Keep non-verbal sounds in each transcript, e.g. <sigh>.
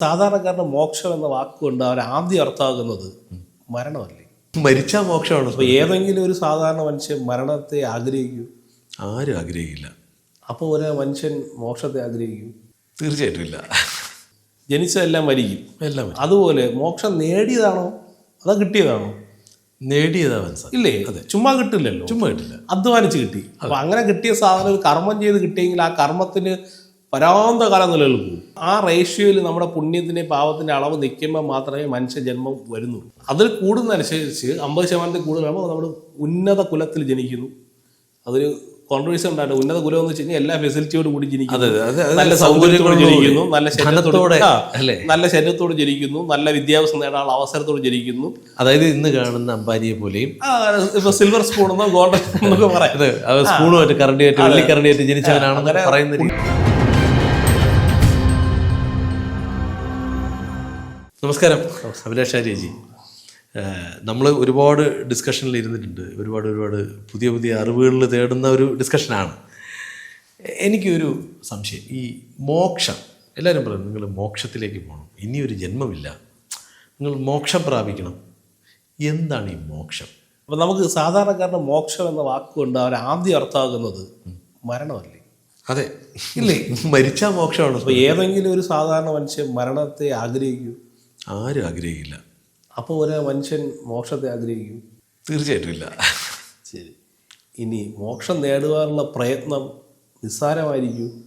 സാധാരണക്കാരുടെ മോക്ഷം എന്ന വാക്കുകൊണ്ട് അവർ ആദ്യം അർത്ഥമാകുന്നത് മരണമല്ലേ? മരിച്ചാൽ മോക്ഷമാണ്? അപ്പോൾ ഏതെങ്കിലും ഒരു സാധാരണ മനുഷ്യൻ മരണത്തെ ആഗ്രഹിക്കൂ. ആരും ആഗ്രഹിക്കില്ല. അപ്പോൾ ഒരു മനുഷ്യൻ മോക്ഷത്തെ ആഗ്രഹിക്കും. തീർച്ചയായിട്ടും ഇല്ല. ജനിച്ചതെല്ലാം മരിക്കും. എല്ലാം. അതുപോലെ മോക്ഷം നേടിയതാണോ? അതോ കിട്ടിയതാണോ? നേടിയതാ മനസ്സിലാക്കി ഇല്ലേ? അതെ. ചുമ്മാ കിട്ടില്ലല്ലോ. ചുമ്മാ കിട്ടില്ല. അധ്വാനിച്ച് കിട്ടി. അപ്പൊ അങ്ങനെ കിട്ടിയ സാധനം ഒരു കർമ്മം ചെയ്ത് കിട്ടിയെങ്കിൽ ആ കർമ്മത്തിന് പരാന്ത നിലനിൽക്കും ആ റേഷ്യോയിൽ നമ്മുടെ പുണ്യത്തിന്റെ പാവത്തിന്റെ അളവ് നിൽക്കുമ്പോൾ മാത്രമേ മനുഷ്യ ജന്മം വരുന്നുള്ളൂ. അതിൽ കൂടുന്നതനുസരിച്ച് അമ്പത് ശതമാനത്തിൽ കൂടുതലാകുമ്പോൾ നമ്മൾ ഉന്നത കുലത്തിൽ ജനിക്കുന്നു. അതൊരു കോൺട്രവേഴ്സി ഉണ്ടായിട്ട് ഉന്നത കുലം എന്ന് വെച്ച് കഴിഞ്ഞാൽ എല്ലാ ഫെസിലിറ്റിയോട് കൂടി ജനിക്കുന്നു. നല്ല സൗകര്യങ്ങളോട് ജനിക്കുന്നു. നല്ല ശരീരത്തോടെ? നല്ല ശരീരത്തോട് ജനിക്കുന്നു. നല്ല വിദ്യാഭ്യാസം നേടാനുള്ള അവസരത്തോട് ജനിക്കുന്നു. അതായത് ഇന്ന് കാണുന്ന അംബാനിയെ പോലെയും ഇപ്പൊ സിൽവർ സ്പൂൺ എന്നോ ഗോൾഡൻ എന്നൊക്കെ പറയുന്നത് സ്പൂണുമായിട്ട് കറണ്ടിയായിട്ട് വെള്ളിക്കറണ്ടിയായിട്ട് ജനിച്ചവനാണെന്ന് പറയുന്ന രീതി. നമസ്കാരം. അഭിലാഷ് ആര്യജി. നമ്മൾ ഒരുപാട് ഡിസ്കഷനിൽ ഇരുന്നിട്ടുണ്ട്. ഒരുപാട് ഒരുപാട് പുതിയ പുതിയ അറിവുകളിൽ തേടുന്ന ഒരു ഡിസ്കഷനാണ് എനിക്കൊരു സംശയം. ഈ മോക്ഷം എല്ലാവരും പറയും നിങ്ങൾ മോക്ഷത്തിലേക്ക് പോകണം ഇനിയൊരു ജന്മമില്ല. നിങ്ങൾ മോക്ഷം പ്രാപിക്കണം. എന്താണ് ഈ മോക്ഷം? അപ്പം നമുക്ക് സാധാരണക്കാരുടെ മോക്ഷം എന്ന വാക്കുകൊണ്ട് അവർ ആദ്യം അർത്ഥമാക്കുന്നത് മരണമല്ലേ? അതെ. ഇല്ലേ? മരിച്ചാൽ മോക്ഷമാണ്. അപ്പോൾ ഏതെങ്കിലും ഒരു സാധാരണ മനുഷ്യൻ മരണത്തെ ആഗ്രഹിക്കൂ. ആരും ആഗ്രഹിക്കില്ല. അപ്പോൾ ഒരു മനുഷ്യൻ മോക്ഷത്തെ ആഗ്രഹിക്കും? തീർച്ചയായിട്ടും ഇല്ല. ശരി. ഇനി മോക്ഷം നേടുവാനുള്ള പ്രയത്നം നിസ്സാരമായിരിക്കും?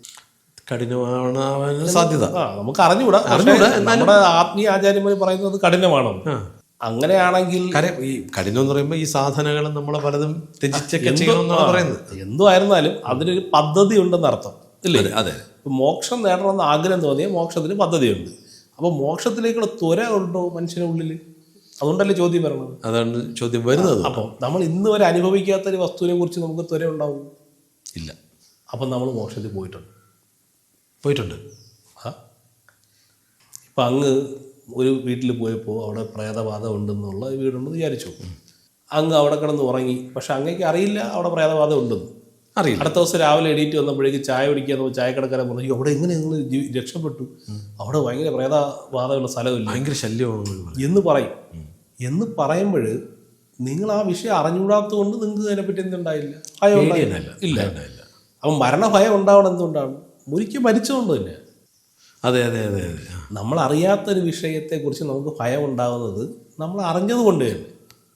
കഠിനമാണ് സാധ്യത. ആ നമുക്ക് അറിഞ്ഞുകൂടാ. അറിഞ്ഞുകൂടാ. നമ്മുടെ ആത്മീയ ആചാര്യന്മാർ പറയുന്നത് കഠിനമാണ് അങ്ങനെയാണെങ്കിൽ കാര്യം ഈ കഠിനം എന്ന് പറയുമ്പോൾ ഈ സാധനങ്ങൾ നമ്മൾ പലതും ത്യജിച്ചൊക്കെ ചെയ്യണമെന്നാണ് പറയുന്നത്. എന്തുമായിരുന്നാലും അതിനൊരു പദ്ധതി ഉണ്ടെന്ന് അർത്ഥം ഇല്ലേ? അതെ, അതെ. മോക്ഷം നേടണമെന്ന് ആഗ്രഹം തോന്നിയ മോക്ഷത്തിന് പദ്ധതിയുണ്ട്. അപ്പോൾ മോക്ഷത്തിലേക്കുള്ള ത്വര ഉണ്ടോ മനുഷ്യന്റെ ഉള്ളിൽ അതുകൊണ്ടല്ലേ ചോദ്യം വരണത്. അതാണ് ചോദ്യം വരുന്നത്. അപ്പോൾ നമ്മൾ ഇന്ന് വരെ അനുഭവിക്കാത്ത ഒരു വസ്തുവിനെ കുറിച്ച് നമുക്ക് ത്വര ഉണ്ടാവും. ഇല്ല. അപ്പം നമ്മൾ മോക്ഷത്തിൽ പോയിട്ടുണ്ട്. പോയിട്ടുണ്ട്. ആ? ഇപ്പം അങ്ങ് ഒരു വീട്ടിൽ പോയപ്പോൾ അവിടെ പ്രേതബാധ ഉണ്ടെന്നുള്ള വീടുണ്ടെന്ന് വിചാരിച്ചു. അങ്ങ് അവിടെ കിടന്ന് ഉറങ്ങി. പക്ഷെ അങ്ങേക്ക് അറിയില്ല അവിടെ പ്രേതബാധ ഉണ്ടെന്ന്. അറിയില്ല. അടുത്ത ദിവസം രാവിലെ എണീറ്റ് വന്നപ്പോഴേക്ക് ചായ കുടിക്കാൻ ചായ ചായക്കടക്കാരൻ പറഞ്ഞു "അയ്യോ, അവിടെ എങ്ങനെ നിങ്ങൾ രക്ഷപ്പെട്ടു? അവിടെ ഭയങ്കര പ്രേതബാധയുള്ള സ്ഥലമില്ല? ഭയങ്കര ശല്യമാണ് എന്ന് പറയും. എന്ന് പറയുമ്പോൾ നിങ്ങൾ ആ വിഷയം അറിഞ്ഞുകൂടാത്തത് കൊണ്ട് നിങ്ങൾക്ക് അതിനെപ്പറ്റി എന്തുണ്ടായില്ല? ഭയം ഇല്ല. ഇല്ല അപ്പം മരണഭയം ഉണ്ടാവണം എന്തുകൊണ്ടാണ്? ഒരിക്കൽ മരിച്ചതുകൊണ്ട് തന്നെ. അതെ അതെ അതെ അതെ. നമ്മൾ അറിയാത്തൊരു വിഷയത്തെക്കുറിച്ച് നമുക്ക് ഭയം ഉണ്ടാകുന്നത് നമ്മൾ അറിഞ്ഞത് കൊണ്ട് തന്നെ.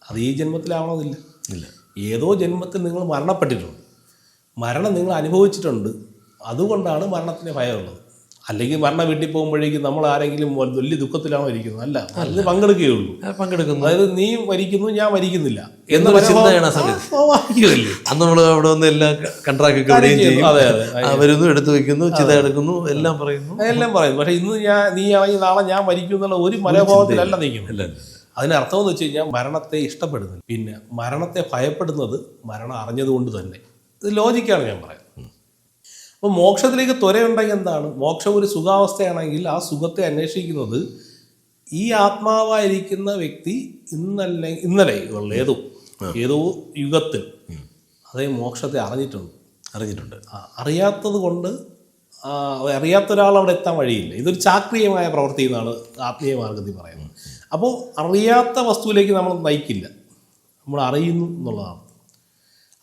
അത് ഈ ജന്മത്തിലാവണമെന്നില്ല. ഇല്ല. ഏതോ ജന്മത്തിൽ നിങ്ങൾ മരണപ്പെട്ടിട്ടുണ്ട്. മരണം നിങ്ങൾ അനുഭവിച്ചിട്ടുണ്ട്. അതുകൊണ്ടാണ് മരണത്തിന് ഭയമുള്ളത്. അല്ലെങ്കിൽ മരണം വീട്ടിൽ പോകുമ്പോഴേക്കും നമ്മൾ ആരെങ്കിലും വലിയ ദുഃഖത്തിലാണോ ഇരിക്കുന്നത്? അല്ല. അതിന് പങ്കെടുക്കുകയുള്ളൂ. പങ്കെടുക്കുന്നു. അതായത് നീ മരിക്കുന്നു ഞാൻ മരിക്കുന്നില്ല. എന്നൊരു ചിന്തയാണ് സ്വാഭാവികമല്ലേ? അന്ന് നമ്മൾ അവിടെ വന്ന് എല്ലാം കൺട്രാക്ട് ഒക്കെ ഇടുകയും ചെയ്യും. അതെ അതെ. വരുന്നു എടുത്തു വെക്കുന്നു ചിത എടുക്കുന്നു എല്ലാം പറയുന്നു. എല്ലാം പറയുന്നു. പക്ഷെ ഇന്ന് ഞാൻ നീ ആണെങ്കിൽ നാളെ ഞാൻ മരിക്കും എന്നുള്ള ഒരു മനോഭാവത്തിലല്ല നിൽക്കുന്നു. അതിനർത്ഥം എന്ന് വെച്ച് കഴിഞ്ഞാൽ മരണത്തെ ഇഷ്ടപ്പെടുന്നു പിന്നെ മരണത്തെ ഭയപ്പെടുന്നത് മരണം അറിഞ്ഞതുകൊണ്ട് തന്നെ. ഇത് ലോജിക്കാണ് ഞാൻ പറയുന്നത്. അപ്പോൾ മോക്ഷത്തിലേക്ക് ത്വരയുണ്ടെങ്കിൽ എന്താണ്? മോക്ഷം ഒരു സുഖാവസ്ഥയാണെങ്കിൽ ആ സുഖത്തെ അന്വേഷിക്കുന്നത് ഈ ആത്മാവായിരിക്കുന്ന വ്യക്തി ഇന്നല്ലെ ഇന്നലെ ഉള്ള ഏതോ ഏതോ യുഗത്തിൽ അതേ മോക്ഷത്തെ അറിഞ്ഞിട്ടുണ്ട്. അറിഞ്ഞിട്ടുണ്ട്. അറിയാത്തത് കൊണ്ട് അറിയാത്ത ഒരാൾ അവിടെ എത്താൻ വഴിയില്ല. ഇതൊരു ചാക്രിയമായ പ്രവൃത്തി എന്നാണ് ആത്മീയ മാർഗത്തിൽ പറയുന്നത്. അപ്പോൾ അറിയാത്ത വസ്തുവിലേക്ക് നമ്മൾ നയിക്കില്ല. നമ്മൾ അറിയുന്നു എന്നുള്ളതാണ്.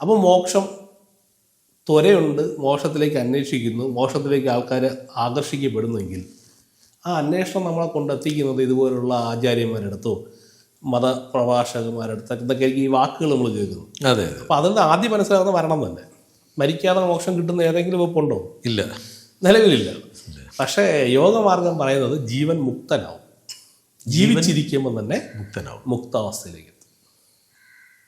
അപ്പോൾ മോക്ഷം ത്വരയുണ്ട് മോക്ഷത്തിലേക്ക് അന്വേഷിക്കുന്നു മോക്ഷത്തിലേക്ക് ആൾക്കാർ ആകർഷിക്കപ്പെടുന്നെങ്കിൽ ആ അന്വേഷണം നമ്മളെ കൊണ്ടെത്തിക്കുന്നത് ഇതുപോലുള്ള ആചാര്യന്മാരെടുത്തോ മതപ്രഭാഷകന്മാരെടുത്തോ ഇതൊക്കെ ഈ വാക്കുകൾ നമ്മൾ കേൾക്കുന്നു. അതെ അപ്പം അപ്പോൾ അതിൽ ആദ്യം മനസ്സിലാകുന്ന മരണം തന്നെ. മരിക്കാതെ മോക്ഷം കിട്ടുന്ന ഏതെങ്കിലും വെപ്പുണ്ടോ ഇല്ല. നിലവിലില്ല. പക്ഷേ യോഗമാർഗം പറയുന്നത് ജീവൻ മുക്തനാവും. ജീവിച്ചിരിക്കുമ്പോൾ തന്നെ മുക്തനാവും. മുക്താവസ്ഥയിലേക്ക്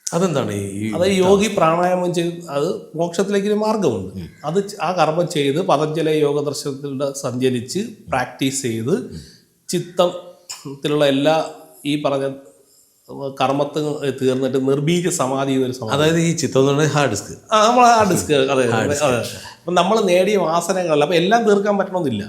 അതെന്താണ് ഈ- അത് യോഗി പ്രാണായാമം ചെയ്ത് അത് മോക്ഷത്തിലേക്ക് ഒരു മാർഗമുണ്ട് അത് ആ കർമ്മം ചെയ്ത് പതഞ്ജല യോഗ ദർശനത്തിലൂടെ സഞ്ചരിച്ച് പ്രാക്ടീസ് ചെയ്ത് ചിത്തത്തിലുള്ള എല്ലാ ഈ പറഞ്ഞ കർമ്മത്തിൽ തീർന്നിട്ട് നിർബീജ സമാധി എന്നൊരു സമാധി. അതായത് ഈ ചിത്രം എന്ന് പറഞ്ഞാൽ ഹാർഡ് ഡിസ്ക് ആ നമ്മൾ ഹാർഡ് ഡിസ്ക് അതെ അതെ അപ്പം നമ്മൾ നേടിയ വാസനകളല്ല അപ്പം എല്ലാം തീർക്കാൻ പറ്റണമെന്നില്ല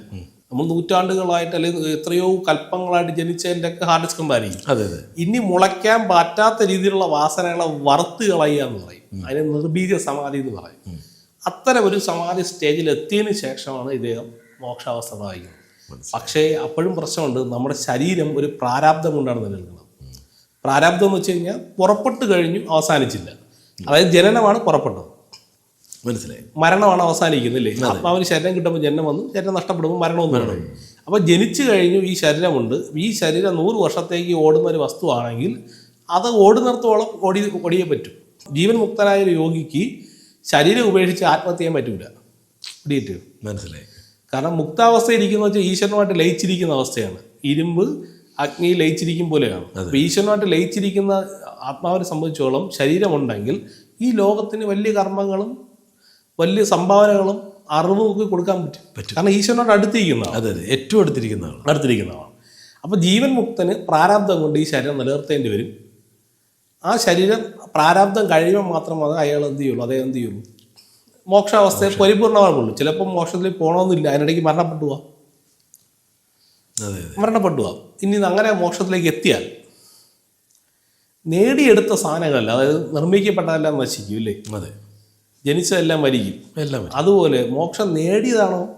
നമ്മൾ നൂറ്റാണ്ടുകളായിട്ട് അല്ലെങ്കിൽ എത്രയോ കൽപ്പങ്ങളായിട്ട് ജനിച്ചതിന്റെ ഒക്കെ ഹാർഡ് ഡിസ്കും അതെ അതെ. ഇനി മുളയ്ക്കാൻ പറ്റാത്ത രീതിയിലുള്ള വാസനകളെ വറുത്ത് കളയുക എന്ന് പറയും. അതിന് നിർബീജ സമാധി എന്ന് പറയും. അത്തരം ഒരു സമാധി സ്റ്റേജിൽ എത്തിയതിനു ശേഷമാണ് ഇദ്ദേഹം മോക്ഷാവസ്ഥ പ്രാപിക്കുന്നത്. പക്ഷേ അപ്പോഴും പ്രശ്നമുണ്ട്. നമ്മുടെ ശരീരം ഒരു പ്രാരാബ്ദം കൊണ്ടാണ് നിലനിൽക്കുന്നത്. പ്രാരാബ്ദം എന്ന് വെച്ച് കഴിഞ്ഞാൽ പുറപ്പെട്ട് കഴിഞ്ഞു അവസാനിച്ചില്ല. അതായത് ജനനമാണ് പുറപ്പെട്ടത്. മനസ്സിലായി. മരണമാണ് അവസാനിക്കുന്നില്ലേ? ആത്മാവിന് ശരീരം കിട്ടുമ്പോൾ ജന്മം വന്നു ശരീരം നഷ്ടപ്പെടുമ്പോൾ മരണവും വരണം അപ്പോൾ ജനിച്ചു കഴിഞ്ഞു ഈ ശരീരമുണ്ട്. ഈ ശരീരം നൂറ് വർഷത്തേക്ക് ഓടുന്ന ഒരു വസ്തുവാണെങ്കിൽ അത് ഓടുന്നിടത്തോളം ഓടി ഓടിയേ പറ്റും. ജീവൻ മുക്തനായ ഒരു യോഗിക്ക് ശരീരം ഉപേക്ഷിച്ച് ആത്മഹത്യ ചെയ്യാൻ പറ്റൂല. പിടിയിട്ട് മനസ്സിലായി. കാരണം മുക്താവസ്ഥ ഇരിക്കുന്ന വെച്ചാൽ ഈശ്വരനുമായിട്ട് ലയിച്ചിരിക്കുന്ന അവസ്ഥയാണ്. ഇരുമ്പ് അഗ്നി ലയിച്ചിരിക്കും പോലെയാണ്. അപ്പോൾ ഈശ്വരനുമായിട്ട് ലയിച്ചിരിക്കുന്ന ആത്മാവിനെ സംബന്ധിച്ചോളം ശരീരമുണ്ടെങ്കിൽ ഈ ലോകത്തിന് വലിയ കർമ്മങ്ങളും വലിയ സംഭാവനകളും അറിവും ഒക്കെ കൊടുക്കാൻ പറ്റും. പറ്റും. കാരണം ഈശ്വരനോട് അടുത്തിരിക്കുന്ന അതെ അതെ. ഏറ്റവും അടുത്തിരിക്കുന്ന ആളാണ് അടുത്തിരിക്കുന്നതാണ്. അപ്പോൾ ജീവൻ മുക്തന് പ്രാരാബ്ദം കൊണ്ട് ഈ ശരീരം നിലനിർത്തേണ്ടി വരും. ആ ശരീരം പ്രാരാബ്ദം കഴിയുമ്പോൾ മാത്രം അത് അയാൾ എന്ത് ചെയ്യുള്ളൂ? അതേ എന്ത് ചെയ്യുള്ളൂ? മോക്ഷാവസ്ഥയെ പരിപൂർണമാകുള്ളൂ ചിലപ്പോൾ മോക്ഷത്തിൽ പോകണമെന്നില്ല അതിനിടയ്ക്ക് മരണപ്പെട്ടു പോവാം. മരണപ്പെട്ടു പോവാം. ഇനി അങ്ങനെ മോക്ഷത്തിലേക്ക് എത്തിയാൽ നേടിയെടുത്ത സാധനങ്ങളല്ല. അതായത് നിർമ്മിക്കപ്പെട്ടതെല്ലാം നശിക്കും ഇല്ലേ? അതെ. ജനിച്ചതെല്ലാം മരിക്കും എല്ലാം. അതുപോലെ മോക്ഷം നേടിയതാണോ?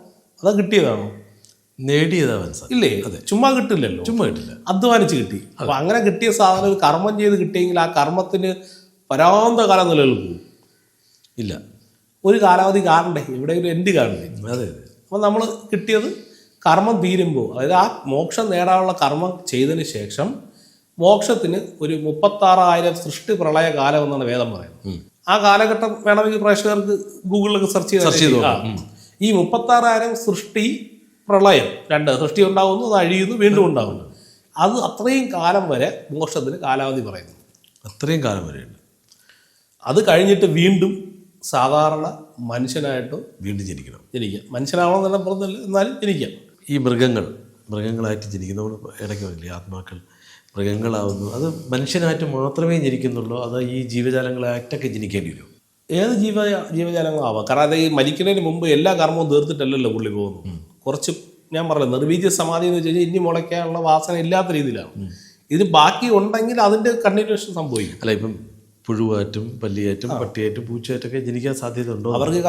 അതോ കിട്ടിയതാണോ? നേടിയതാ മനസ്സാ ഇല്ലേ? ചുമ്മാ കിട്ടില്ലല്ലോ. ചുമ്മാ കിട്ടില്ല. അധ്വാനിച്ച് കിട്ടി. അപ്പൊ അങ്ങനെ കിട്ടിയ സാധനം ഒരു കർമ്മം ചെയ്ത് കിട്ടിയെങ്കിൽ ആ കർമ്മത്തിന് പരാന്ത കാലം നിലനിൽക്കും ഇല്ല. ഒരു കാലാവധി കാണണ്ടേ? ഇവിടെ ഒരു എൻഡ് കാണണ്ടേ? അതെ അതെ. അപ്പം നമ്മൾ കിട്ടിയത് കർമ്മം തീരുമ്പോൾ അതായത് ആ മോക്ഷം നേടാനുള്ള കർമ്മം ചെയ്തതിന് ശേഷം മോക്ഷത്തിന് ഒരു മുപ്പത്താറായിരം സൃഷ്ടി പ്രളയ കാലം എന്നാണ് വേദം പറയുന്നത്. ആ കാലഘട്ടം വേണമെങ്കിൽ പ്രേക്ഷകർക്ക് ഗൂഗിളിലൊക്കെ സെർച്ച് ചെയ്ത് ഈ മുപ്പത്തി ഈ മുപ്പത്താറായിരം സൃഷ്ടി പ്രളയം രണ്ട് സൃഷ്ടി ഉണ്ടാകുന്നു അത് അഴിയുന്നു വീണ്ടും ഉണ്ടാകുന്നു അത് അത്രയും കാലം വരെ മോക്ഷത്തിന് കാലാവധി പറയുന്നു. അത്രയും കാലം വരെയുണ്ട് അത് കഴിഞ്ഞിട്ട് വീണ്ടും സാധാരണ മനുഷ്യനായിട്ട് വീണ്ടും ജനിക്കണം. ജനിക്കാം. മനുഷ്യനാവണം എന്നെല്ലാം പറഞ്ഞില്ല എന്നാലും ജനിക്കാം. ഈ മൃഗങ്ങൾ മൃഗങ്ങളായിട്ട് ജനിക്കുന്നവർ ഇടയ്ക്ക് വരില്ലേ? ആത്മാക്കൾ മൃഗങ്ങളാവുന്നു. അത് മനുഷ്യനായിട്ട് മാത്രമേ ജനിക്കുന്നുള്ളൂ. അത് ഈ ജീവജാലങ്ങളായിട്ടൊക്കെ ജനിക്കേണ്ടി വരും. ഏത് ജീവ ജീവജാലങ്ങളാവാം. കാരണം അത് ഈ മരിക്കുന്നതിന് മുമ്പ് എല്ലാ കർമ്മവും തീർത്തിട്ടല്ലല്ലോ പുള്ളി പോകുന്നു കുറച്ച് ഞാൻ പറഞ്ഞു നിർവീജ്യ സമാധി എന്ന് വെച്ച് കഴിഞ്ഞാൽ ഇനി മുളയ്ക്കാനുള്ള വാസന ഇല്ലാത്ത രീതിയിലാണ്. ഇത് ബാക്കി ഉണ്ടെങ്കിൽ അതിന്റെ കണ്ടിന്യൂഷൻ സംഭവിക്കും. അല്ല ഇപ്പം പുഴുവാറ്റും പല്ലിയാറ്റും പട്ടിയാറ്റും പൂച്ചയായിട്ടൊക്കെ ജനിക്കാൻ സാധ്യത ഉണ്ടോ? അവർക്ക്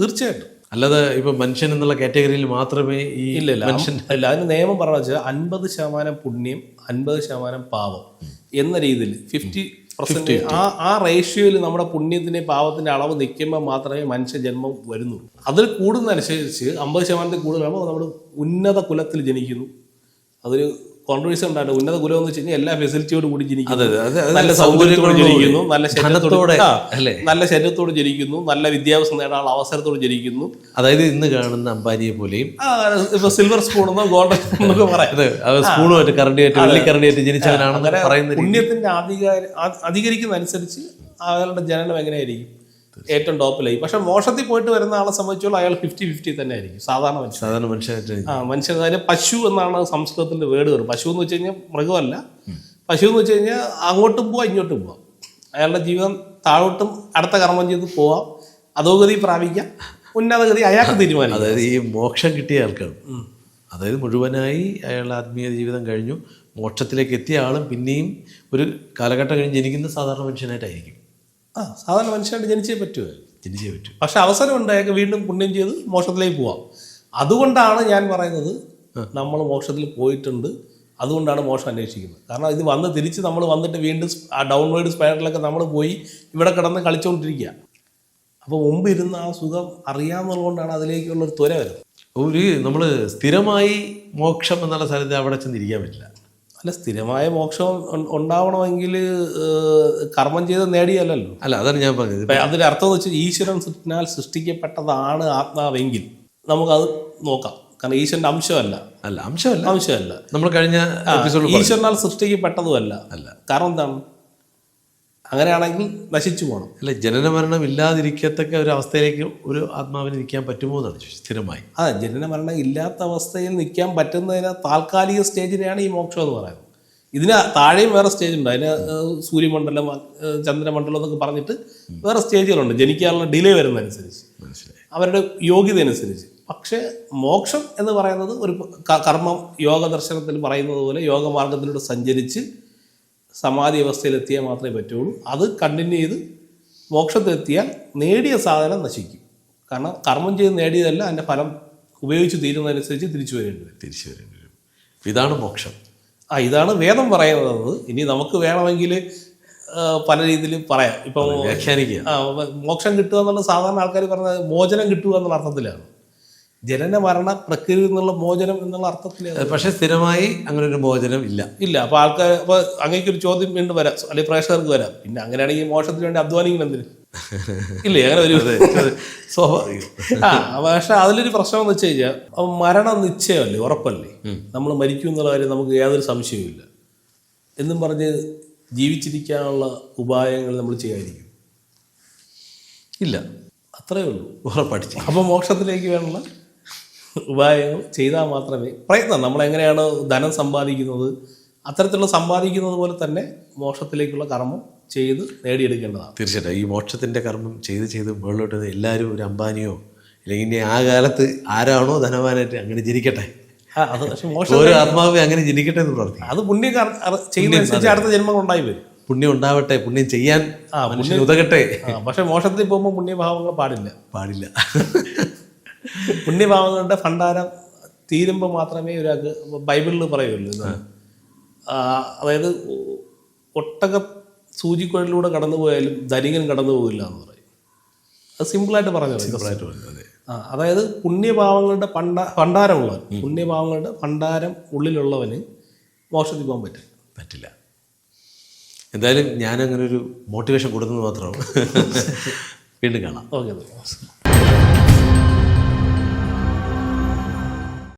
തീർച്ചയായിട്ടും. അല്ലാതെ ഇപ്പൊ മനുഷ്യൻ എന്നുള്ള കാറ്റഗറിയിൽ മാത്രമേ ഈ ഇല്ല മനുഷ്യൻ ഇല്ല അതിന് നിയമം പറഞ്ഞു വെച്ചാൽ അൻപത് ശതമാനം പുണ്യം അൻപത് ശതമാനം പാവം എന്ന രീതിയിൽ ഫിഫ്റ്റി പെർസെന്റ് ആ ആ റേഷ്യോയിൽ നമ്മുടെ പുണ്യത്തിന്റെ പാവത്തിന്റെ അളവ് നിൽക്കുമ്പോൾ മാത്രമേ മനുഷ്യ ജന്മം വരുന്നുള്ളൂ അതിൽ കൂടുന്നതനുസരിച്ച് അമ്പത് ശതമാനത്തിൽ കൂടുതലാകുമ്പോൾ നമ്മൾ ഉന്നത കുലത്തിൽ ജനിക്കുന്നു. അതൊരു കോൺട്രവേഴ്സി ഉണ്ടായിട്ട് ഉന്നത കുലം എന്ന് വെച്ച് കഴിഞ്ഞാൽ എല്ലാ ഫെസിലിറ്റിയോട് കൂടി ജനിക്കുന്നു. നല്ല സൗകര്യത്തോട് ജനിക്കുന്നു നല്ല ശരീരത്തോട്? നല്ല ശരീരത്തോട് ജനിക്കുന്നു നല്ല വിദ്യാഭ്യാസം നേടാനുള്ള അവസരത്തോട് ജനിക്കുന്നു. അതായത് ഇന്ന് കാണുന്ന അംബാനിയെ പോലെയും ഇപ്പൊ സിൽവർ സ്പൂൺ എന്നോ ഗോൾഡൻ എന്നൊക്കെ പറയുന്നത് സ്പൂണുമായിട്ട് കറണ്ടിയായിട്ട് വെള്ളിക്കറണ്ടിയായിട്ട് ജനിച്ചവനാണെന്ന് പറയുന്നത് പുണ്യത്തിന്റെ അധികാരം അധികരിക്കുന്നതനുസരിച്ച് അവരുടെ അയാളുടെ ജനനം എങ്ങനെയായിരിക്കും? ഏറ്റവും ടോപ്പിലായി പക്ഷെ മോഷത്തിൽ പോയിട്ട് വരുന്ന ആളെ സംബന്ധിച്ചോളം അയാൾ ഫിഫ്റ്റി ഫിഫ്റ്റി തന്നെ ആയിരിക്കും സാധാരണ മനുഷ്യൻ. സാധാരണ മനുഷ്യനായിട്ട് ആ മനുഷ്യൻ കാര്യം പശു എന്നാണ് സംസ്കൃതത്തിന്റെ വേർഡ് വരും പശു എന്ന് വെച്ച് കഴിഞ്ഞാൽ മൃഗമല്ല. പശു എന്ന് വെച്ച് കഴിഞ്ഞാൽ അങ്ങോട്ടും പോവാം ഇങ്ങോട്ടും പോവാം. അയാളുടെ ജീവിതം താഴോട്ടും അടുത്ത കർമ്മം ചെയ്ത് പോവാം. അധോഗതി പ്രാപിക്കാം. ഉന്നതഗതി അയാൾക്ക് തീരുമാനം അതായത് ഈ മോക്ഷം കിട്ടിയ ആൾക്കാണ്. അതായത് മുഴുവനായി അയാളുടെ ആത്മീയ ജീവിതം കഴിഞ്ഞു മോക്ഷത്തിലേക്ക് എത്തിയ ആളും പിന്നെയും ഒരു കാലഘട്ടം കഴിഞ്ഞ് ജനിക്കുന്ന സാധാരണ മനുഷ്യനായിട്ടായിരിക്കും. ആ സാധാരണ മനുഷ്യനായിട്ട് ജനിച്ചേ പറ്റുമോ ജനിച്ചേ പറ്റൂ. പക്ഷെ അവസരം ഉണ്ടായൊക്കെ വീണ്ടും പുണ്യം ചെയ്ത് മോക്ഷത്തിലേക്ക് പോവാം. അതുകൊണ്ടാണ് ഞാൻ പറയുന്നത് നമ്മൾ മോക്ഷത്തിൽ പോയിട്ടുണ്ട്. അതുകൊണ്ടാണ് മോക്ഷം അന്വേഷിക്കുന്നത്. കാരണം ഇത് വന്ന് തിരിച്ച് നമ്മൾ വന്നിട്ട് വീണ്ടും ആ ഡൗൺവേർഡ് സ്പൈറലൊക്കെ നമ്മൾ പോയി ഇവിടെ കിടന്ന് കളിച്ചുകൊണ്ടിരിക്കുക അപ്പോൾ മുമ്പ് ഇരുന്ന ആ സുഖം അറിയാമെന്നുള്ളതുകൊണ്ടാണ് അതിലേക്കുള്ളൊരു ത്വര വരുന്നത്. ഒരു നമ്മൾ സ്ഥിരമായി മോക്ഷം എന്നുള്ള സ്ഥലത്ത് അവിടെ ചെന്നിരിക്കാൻ പറ്റില്ല. അല്ല സ്ഥിരമായ മോക്ഷം ഉണ്ടാവണമെങ്കിൽ കർമ്മം ചെയ്ത് നേടിയല്ലല്ലോ. അല്ല അതാണ് ഞാൻ പറഞ്ഞത്. അതിന്റെ അർത്ഥം എന്ന് വെച്ചാൽ ഈശ്വരൻ സൃഷ്ടിനാൽ സൃഷ്ടിക്കപ്പെട്ടതാണ് ആത്മാവെങ്കിൽ നമുക്കത് നോക്കാം. കാരണം ഈശ്വരന്റെ അംശമല്ല. അല്ല അംശമല്ല. അംശമല്ല. നമ്മൾ കഴിഞ്ഞ ഈശ്വരനാൽ സൃഷ്ടിക്കപ്പെട്ടതുമല്ല. അല്ല. കാരണം എന്താണ്? അങ്ങനെയാണെങ്കിൽ നശിച്ചു പോകണം അല്ല ജനന മരണം ഇല്ലാതിരിക്കത്തക്ക ഒരു അവസ്ഥയിലേക്ക് ഒരു ആത്മാവിന് നിൽക്കാൻ പറ്റുമോ എന്നാണ് സ്ഥിരമായി. അതെ ജനന മരണം ഇല്ലാത്ത അവസ്ഥയിൽ നിൽക്കാൻ പറ്റുന്നതിന് താൽക്കാലിക സ്റ്റേജിനെയാണ് ഈ മോക്ഷം എന്ന് പറയുന്നത്. ഇതിന് താഴെയും വേറെ സ്റ്റേജ് ഉണ്ട് അതിന് സൂര്യമണ്ഡലം ചന്ദ്രമണ്ഡലം എന്നൊക്കെ പറഞ്ഞിട്ട് വേറെ സ്റ്റേജുകളുണ്ട്. ജനിക്കാനുള്ള ഡിലേ വരുന്നതനുസരിച്ച്. മനസ്സിലായി. അവരുടെ യോഗ്യത അനുസരിച്ച് പക്ഷേ മോക്ഷം എന്ന് പറയുന്നത് ഒരു കർമ്മ യോഗ ദർശനത്തിൽ പറയുന്നത് പോലെ യോഗമാർഗത്തിലൂടെ സഞ്ചരിച്ച് സമാധി അവസ്ഥയിലെത്തിയാൽ മാത്രമേ പറ്റുള്ളൂ. അത് കണ്ടിന്യൂ ചെയ്ത് മോക്ഷത്തിലെത്തിയാൽ നേടിയ സാധനം നശിക്കും. കാരണം കർമ്മം ചെയ്ത് നേടിയതല്ല അതിന്റെ ഫലം ഉപയോഗിച്ച് തീരുന്നതനുസരിച്ച് തിരിച്ചു വരേണ്ടി വരും. തിരിച്ചു വരേണ്ടി വരും. ഇതാണ് മോക്ഷം. ആ ഇതാണ് വേദം പറയുന്നത്. ഇനി നമുക്ക് വേണമെങ്കിൽ പല രീതിയിൽ പറയാം. ഇപ്പം വ്യാഖ്യാനിക്കുക മോക്ഷം കിട്ടുക എന്നുള്ള സാധാരണ ആൾക്കാർ പറഞ്ഞത് മോചനം കിട്ടുക എന്നുള്ള അർത്ഥത്തിലാണ്. ജനന മരണ പ്രക്രിയയിൽ നിന്നുള്ള മോചനം എന്നുള്ള അർത്ഥത്തിൽ പക്ഷേ സ്ഥിരമായി അങ്ങനെ ഒരു മോചനം ഇല്ല. ഇല്ല അപ്പൊ ആൾക്കാർ അപ്പൊ അങ്ങേക്ക് ഒരു ചോദ്യം വീണ്ടും വരാം. അല്ലെങ്കിൽ പ്രേക്ഷകർക്ക് വരാം. പിന്നെ അങ്ങനെയാണെങ്കിൽ മോശത്തിന് വേണ്ടി അധ്വാനിക്കണം എന്തിന്? <laughs> ഇല്ലേ അങ്ങനെ ഒരു സ്വാഭാവികം. <laughs> ആ പക്ഷെ അതിലൊരു പ്രശ്നം എന്ന് വെച്ച് കഴിഞ്ഞാൽ മരണം നിശ്ചയമല്ലേ ഉറപ്പല്ലേ? നമ്മൾ മരിക്കും എന്നുള്ള കാര്യം നമുക്ക് യാതൊരു സംശയവുമില്ല എന്നും പറഞ്ഞ് ജീവിച്ചിരിക്കാനുള്ള ഉപായങ്ങൾ നമ്മൾ ചെയ്യാതിരിക്കും. ഇല്ല അത്രയേ ഉള്ളൂ. ഉറപ്പടിച്ച് അപ്പോൾ മോക്ഷത്തിലേക്ക് വേണമെന്ന ഉപായങ്ങൾ ചെയ്താൽ മാത്രമേ പ്രയത്നം നമ്മളെങ്ങനെയാണ് ധനം സമ്പാദിക്കുന്നത് അത്തരത്തിലുള്ള സമ്പാദിക്കുന്നത് പോലെ തന്നെ മോക്ഷത്തിലേക്കുള്ള കർമ്മം ചെയ്ത് നേടിയെടുക്കേണ്ടതാണ്. തീർച്ചയായിട്ടും. ഈ മോക്ഷത്തിന്റെ കർമ്മം ചെയ്ത് ചെയ്ത് മുകളിലോട്ട് എല്ലാവരും ഒരു അംബാനിയോ അല്ലെങ്കിൽ ഇനി ആ കാലത്ത് ആരാണോ ധനവാനായിട്ട് അങ്ങനെ ജനിക്കട്ടെ? ആ അത് പക്ഷെ മോക്ഷം ഓരോ ആത്മാവെ അങ്ങനെ ജനിക്കട്ടെ എന്ന് പ്രാർത്ഥിക്കും. അത് പുണ്യം ചെയ്യുന്നതനുസരിച്ച് അടുത്ത ജന്മങ്ങൾ ഉണ്ടായി വരും. പുണ്യം ഉണ്ടാവട്ടെ പുണ്യം ചെയ്യാൻ ആ, ഉതകട്ടെ. പക്ഷെ മോക്ഷത്തിൽ പോകുമ്പോൾ പുണ്യഭാവങ്ങൾ പാടില്ല. പാടില്ല. പുണ്യഭാവങ്ങളുടെ ഭണ്ഡാരം തീരുമ്പോൾ മാത്രമേ ഒരാൾക്ക് ബൈബിളിൽ പറയുള്ളൂ. അതായത് ഒട്ടക സൂചിക്കുഴലിലൂടെ കടന്നു പോയാലും ധനികൻ കടന്നു പോകില്ല എന്ന് പറയും. അത് സിമ്പിളായിട്ട് പറഞ്ഞത് സിമ്പിളായിട്ട് ആ അതായത് പുണ്യഭാവങ്ങളുടെ പണ്ട ഭണ്ഡാരമുള്ളവൻ പുണ്യഭാവങ്ങളുടെ ഭണ്ഡാരം ഉള്ളിലുള്ളവന് മോക്ഷത്തിൽ പോകാൻ പറ്റും പറ്റില്ല. എന്തായാലും ഞാൻ അങ്ങനെ ഒരു മോട്ടിവേഷൻ കൊടുക്കുന്നത് മാത്രമാണ് വീണ്ടും കാണാം. ഓക്കെ.